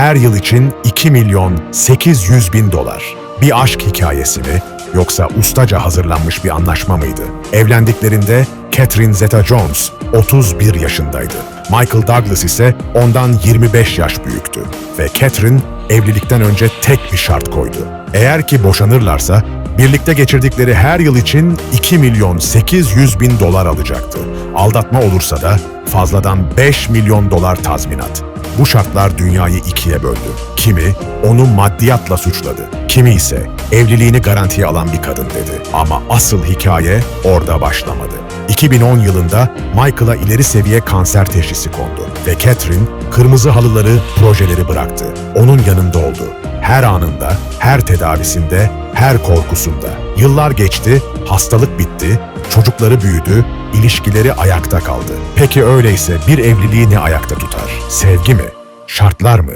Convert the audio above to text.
her yıl için 2 milyon 800 bin dolar. Bir aşk hikayesi mi yoksa ustaca hazırlanmış bir anlaşma mıydı? Evlendiklerinde Catherine Zeta-Jones 31 yaşındaydı. Michael Douglas ise ondan 25 yaş büyüktü. Ve Catherine evlilikten önce tek bir şart koydu. Eğer ki boşanırlarsa birlikte geçirdikleri her yıl için 2 milyon 800 bin dolar alacaktı. Aldatma olursa da fazladan 5 milyon dolar tazminat. Bu şartlar dünyayı ikiye böldü. Kimi onu maddiyatla suçladı. Kimi ise evliliğini garantiye alan bir kadın dedi. Ama asıl hikaye orada başlamadı. 2010 yılında Michael'a ileri seviye kanser teşhisi kondu ve Catherine kırmızı halıları, projeleri bıraktı. Onun yanında oldu. Her anında, her tedavisinde, her korkusunda. Yıllar geçti, hastalık bitti, çocukları büyüdü, ilişkileri ayakta kaldı. Peki öyleyse bir evliliği ne ayakta tutar? Sevgi mi? Şartlar mı?